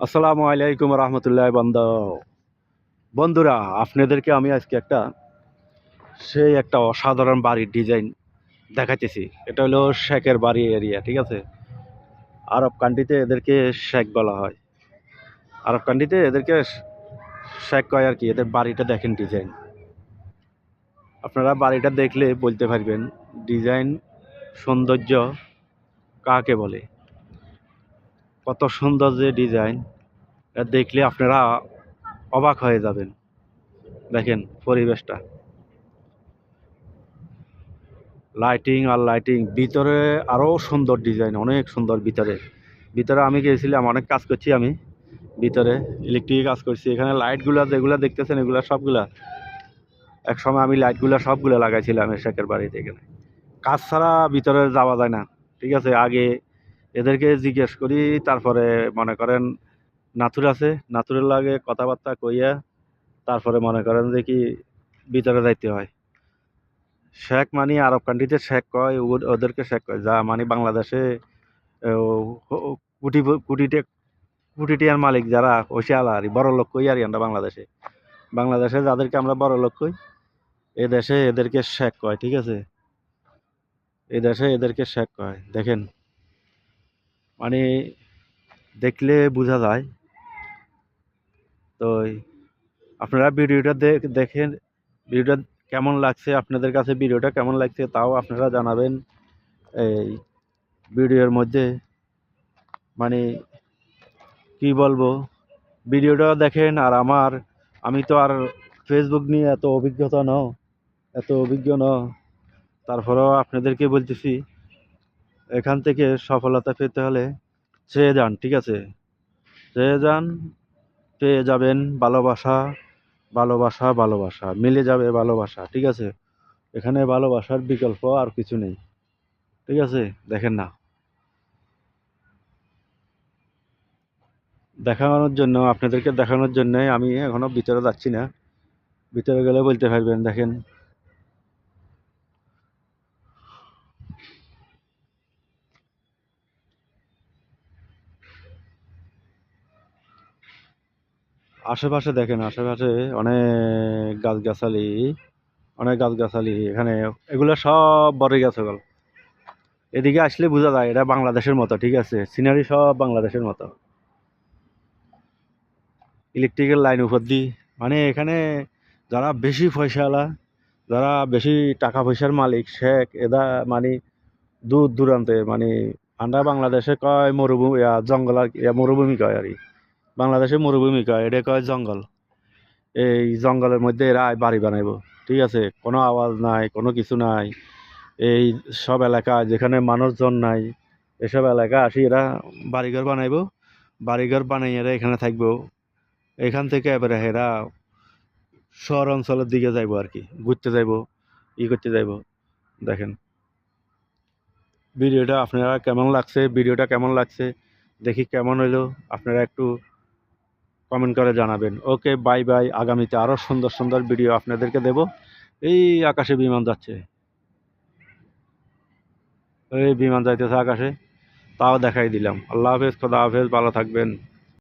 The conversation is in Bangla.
আসসালামু আলাইকুম রহমতুল্লাহ বন্ধ বন্ধুরা, আপনাদেরকে আমি আজকে একটা, সেই একটা অসাধারণ বাড়ির ডিজাইন দেখাতেছি এটা হলো শেখের বাড়ি এরিয়া ঠিক আছে? আরব কান্ট্রিতে এদেরকে শেখ বলা হয়। আরব কান্ট্রিতে এদেরকে শেখ কয় আর কি, এদের বাড়িটা দেখেন ডিজাইন আপনারা বাড়িটা দেখলে বলতে পারবেন ডিজাইন সৌন্দর্য কাকে বলে? কত সুন্দর যে ডিজাইন দেখলে আপনারা অবাক হয়ে যাবেন। দেখেন পরিবেশটা। লাইটিং আর লাইটিং ভিতরে আরও সুন্দর ডিজাইন, অনেক সুন্দর ভিতরে। ভিতরে আমি গিয়েছিলাম, অনেক কাজ করছি আমি। ভিতরে ইলেকট্রিক কাজ করছি। এখানে লাইটগুলো যেগুলো দেখতেছেন, এগুলো সবগুলা। এক সময় আমি লাইটগুলো সবগুলো লাগাইছিলাম শেখের বাড়িতে এখানে। কাজ ছাড়া ভিতরে যাওয়া যায় না, ঠিক আছে? আগে এদেরকে জিজ্ঞেস করি, তারপরে মনে করেন নাথুর আছে, নাথুরের লাগে কথাবার্তা কইয়া তারপরে মনে করেন যে কি ভিতরে যাইতে হয়। শেখ মানে আরব কান্ট্রিতে শেখ কয় ওদেরকে শেখ কয়, যা মানে বাংলাদেশে কোটি কোটিতে কোটিটিয়ার মালিক যারা ওসে আলা আর বড় লোক কই আর আমরা বাংলাদেশে? বাংলাদেশে যাদেরকে আমরা বড় লোক কই, এ দেশে এদেরকে শেখ কয়, ঠিক আছে? এ দেশে এদেরকে শেখ কয়, দেখেন। মানে দেখলে বোঝা যায়। তো আপনারা ভিডিওটা দেখেন, ভিডিওটা কেমন লাগছে, আপনাদের কাছে ভিডিওটা কেমন লাগছে তাও আপনারা জানাবেন। এই ভিডিওর মধ্যে মানে কি বলব, ভিডিওটা দেখেন আর আমার, আমি তো আর ফেসবুক নিয়ে এত অভিজ্ঞতা ন এত অভিজ্ঞ ন তারপরেও আপনাদেরকে বলতেছি এখান থেকে সফলতা পেতে হলে চেয়ে যান, ঠিক আছে? চেয়ে যান, পেয়ে যাবেন ভালোবাসা ভালোবাসা ভালোবাসা, মিলে যাবে ভালোবাসা, ঠিক আছে? এখানে ভালোবাসার বিকল্প আর কিছু নেই, ঠিক আছে? দেখেন না। দেখানোর জন্য, আপনাদেরকে দেখানোর জন্যে আমি এখনও ভিতরে যাচ্ছি না। ভিতরে গেলে বলতে পারবেন, দেখেন। আশেপাশে দেখেন, আশেপাশে অনেক গাছগাছালি অনেক গাছগাছালি। এখানে এগুলো সব বড় গাছ গল এদিকে আসলে বোঝা যায়, এটা বাংলাদেশের মতো, ঠিক আছে? সিনারি সব বাংলাদেশের মতো। ইলেকট্রিক্যাল লাইন উপর দি মানে এখানে যারা বেশি পয়সাওয়ালা, যারা বেশি টাকা পয়সার মালিক, শেখ, এদা মানে দূর দূরান্তে মানে আমরা বাংলাদেশে কয় মরুভূমি জঙ্গল আর মরুভূমি কয় আর কি। বাংলাদেশে মরুভূমি কয় এটা কয় জঙ্গল? এই জঙ্গলের মধ্যে এরা বাড়ি বানাইবো, ঠিক আছে? কোনো আওয়াজ নাই, কোনো কিছু নাই। এই সব এলাকা যেখানে মানুষজন নাই, এসব এলাকা আসি এরা বাড়িঘর বানাইবো, বাড়িঘর বানাই এরা এখানে থাকব। এখান থেকে এবারে এরা শহর অঞ্চলের দিকে যাইবো আর কি, ঘুরতে যাইবো, ই করতে যাইবো। দেখেন, ভিডিওটা আপনারা কেমন লাগছে, ভিডিওটা কেমন লাগছে, দেখি কেমন হইল, আপনারা একটু কমেন্ট করে জানাবেন। ওকে বাই বাই আগামীতে আরও সুন্দর সুন্দর ভিডিও আপনাদেরকে দেব। এই আকাশে বিমান যাচ্ছে। এই বিমান যাইতেছে আকাশে। তাও দেখাই দিলাম। আল্লাহ হাফেজ, খোদা হাফেজ, ভালো থাকবেন।